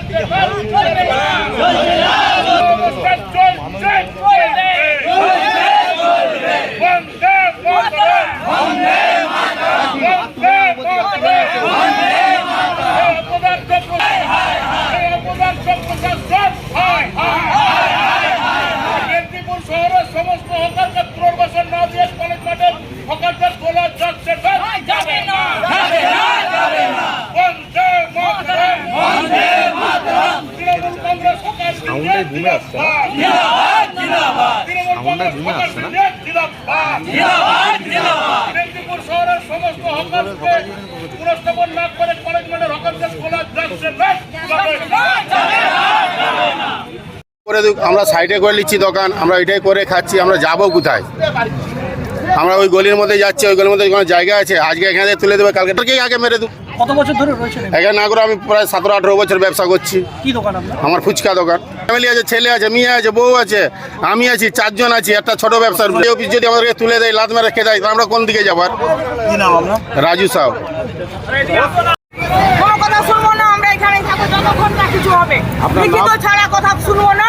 দিয়ে হকার উচ্ছেদ চলছে না চলবে না অবস্থান চলছে চলবে বন্দে মাতরম বন্দে মাতরম বন্দে মাতরম এই অপদার্থ প্রশাসন এই অপদার্থ প্রশাসন হায় হায় মেদিনীপুর শহরের সমস্ত হকারকে পুনর্বাসন না দিয়ে কলেজ মাঠের হকারদের তোলা যাচ্ছে না যাবে না যাবে না যাবে না বন্দে মাতরম বন্দে মাতরম তৃণমূল কংগ্রেস হকার সাউন্ডে ঘুমে আসছে জিন্দাবাদ জিন্দাবাদ তৃণমূল কংগ্রেস হকার জিন্দাবাদ জিন্দাবাদ জিন্দাবাদ মেদিনীপুর শহরের সমস্ত হকারকে পুনর্স্থাপন না করে কলেজ মাঠের হকারদের তোলা যাচ্ছে না যাবে না যাবে না করে আমরা সাইডে করে নিচ্ছি দোকান আমরা এটাই করে খাচ্ছি আমরা যাব কোথায়? আমরা ওই গলির মধ্যে যাচ্ছি ওই গলির মধ্যে কোনো জায়গা আছে? আজকে এখানে থেকে তুলে দেবে কালকে কালকেই আগে মেরে দেবো। কত বছর ধরে রয়েছেন এখানে? না করে আমি প্রায় সতেরো আঠেরো বছর ব্যবসা করছি। কি দোকান আমার ফুচকা দোকান। ফ্যামিলি আছে ছেলে আছে মেয়ে আছে বউ আছে আমি আছি চারজন আছি একটা ছোট ব্যবসার অফিস যদি আমাদেরকে তুলে দেয় লাত মেরে খেয়ে দেয় তো আমরা কোন দিকে যাবার কি নাম আপনার? রাজু সাহ কোনো কথা শুনব না আমরা এখানে থাকব যতক্ষণ না কিছু হবে। লিখিত ছাড়া কথা শুনব না।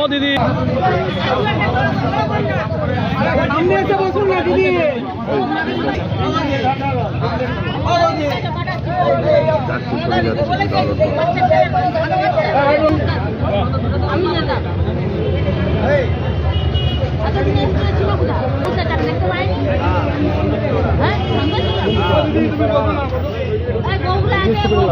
ও দিদি। সামনে এসে বসুন না দিদি। না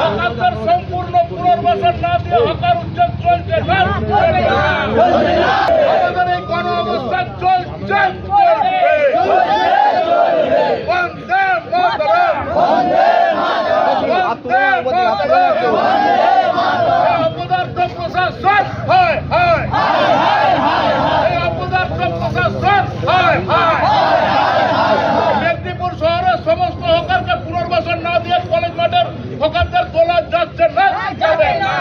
হকারদের সম্পূর্ণ পুনর্বাসন না দিয়ে হকার উচ্ছেদ চলছে না চলবে না আমাদের এই গণ অবস্থান চলছে চলবে বন্দে মাতরম বন্দে মাতরম এই অপদার্থ প্রশাসন হয় হয় এই অপদার্থ প্রশাসন হয় হয় মেদিনীপুর শহরের সমস্ত হকারকে পুনর্বাসন না দিয়ে কলেজ মাঠের হকারদের তোলা যাচ্ছে না যাবে না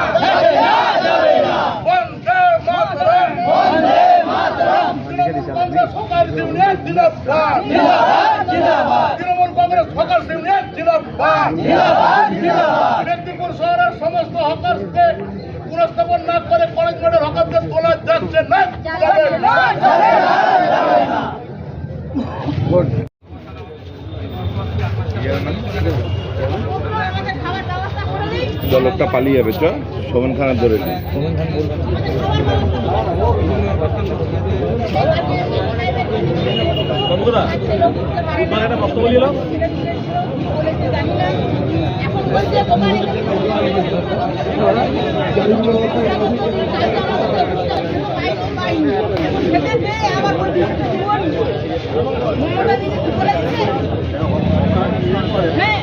বন্দে মাতরম বন্দে মাতরম তৃণমূল কংগ্রেস হকার ইউনিয়ন জিন্দাবাদ তৃণমূল কংগ্রেস হকার ইউনিয়ন জিন্দাবাদ। মেদিনীপুর শহরের সমস্ত হকারকে না করে কলেজ মাঠের হকারদের তোলা যাচ্ছে না যাবে পালিয়ে যাবে চ শোভন খানের ধরে নে। বন্ধুরা তোমার একটা প্রশ্ন বলি হ্যাঁ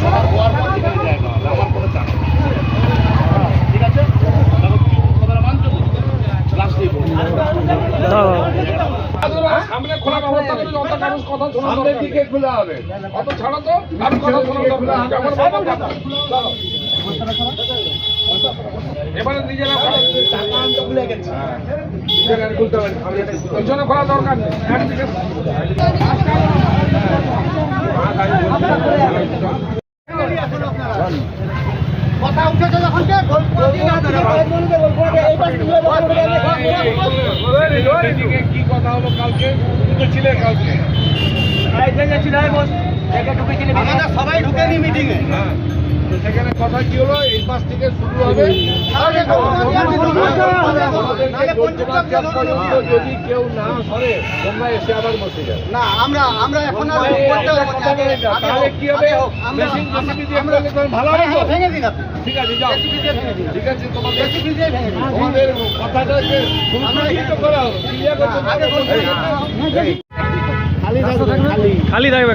চলে তো সামনে খোলা ব্যবস্থা করলে অত কারোর কথা শোনা সামনের দিকে খোলা হবে অত ছাড়া তো কথা ওই জন্য খোলা দরকার নেই। একদিকে এদিকে কি? কথা হলো কালকে? তুমি তো ছিলে কালকে। আমাদের সবাই ঢুকেনি মিটিং এ। হ্যাঁ। সেখানে কথা কি হলো? এই মাস থেকে শুরু হবে। আমাদেরকে লোকজনা চাপ পর্যন্ত যদি কেউ না সরে তোমরা এসে আবার বসে যাবে। না আমরা আমরা এখন আর না, তাহলে কি হবে? ভালো হবে হ্যাঁ, তো? ভেঙে দিন ঠিক আছে যাও। ঠিক তোমাদের তোমাদের কথাটাকে ক্লিয়ার করতে আগে থাকবে হবে। হবে। খালি থাকবে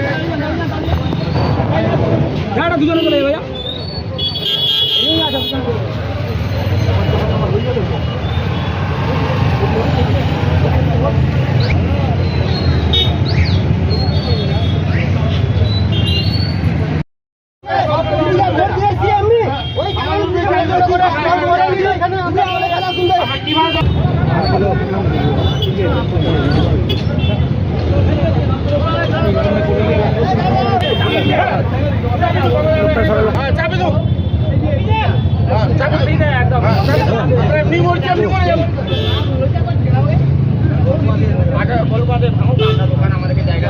দুজনে চলে ভাইয়া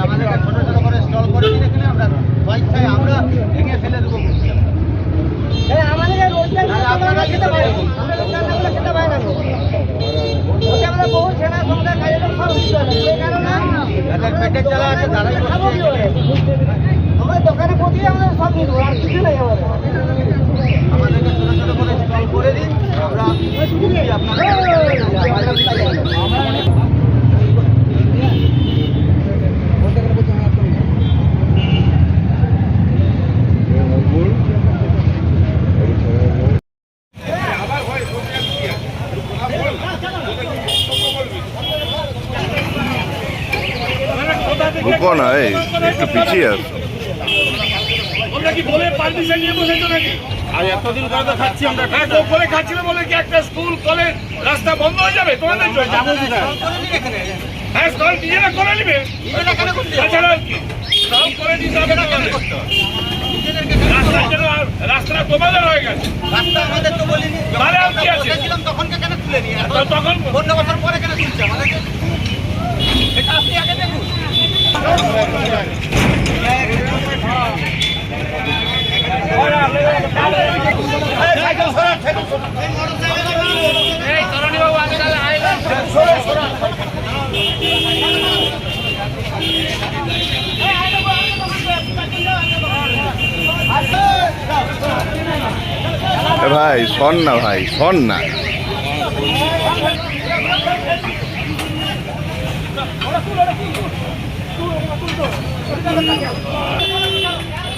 আমাদের ছোট ছোট করে স্টল করে দিন এখানে আমরা স্বেচ্ছায় আমরা ভেঙে ফেলে দেবো আর আপনারা খেতে পারেন খেতে পারেন আমরা বহু ছেলে সংসার খাই সব এই কারণে যাদের পেটের জ্বালা আছে তারাই আমার দোকানে প্রতি আমরা সব নিয়ে আর কিছু নেই আমাদের আমাদেরকে ছোট ছোট করে স্টল করে দিন আমরা আপনাদের রুকো না এই একটু পিছিয়ে আস তোমরা কি বলে পারমিশন নিয়ে বসেছো নাকি? আর এতদিন ধরে তো খাচ্ছি আমরা হ্যাঁ তো। বলে খাচ্ছিল বলে কি একটা স্কুল কলেজ রাস্তা বন্ধ হয়ে যাবে? তোমাদের জন্য হ্যাঁ স্টল নিজেরা করে নিবে। তাছাড়া আর কি? স্টল করে দিতে হবে রাস্তাটা তোমাদের হয়ে গেছে। রাস্তা আমাদের তো বলিনি। তাহলে আর কি আছে? তখন কেন তুলে নিয়ে তখন পনেরো বছর পরে কেন তুলছে? আমাদেরকে এটা আপনি আগে দেখুন। এ ভাই শোন না ভাই শোন না। Hadi bakalım.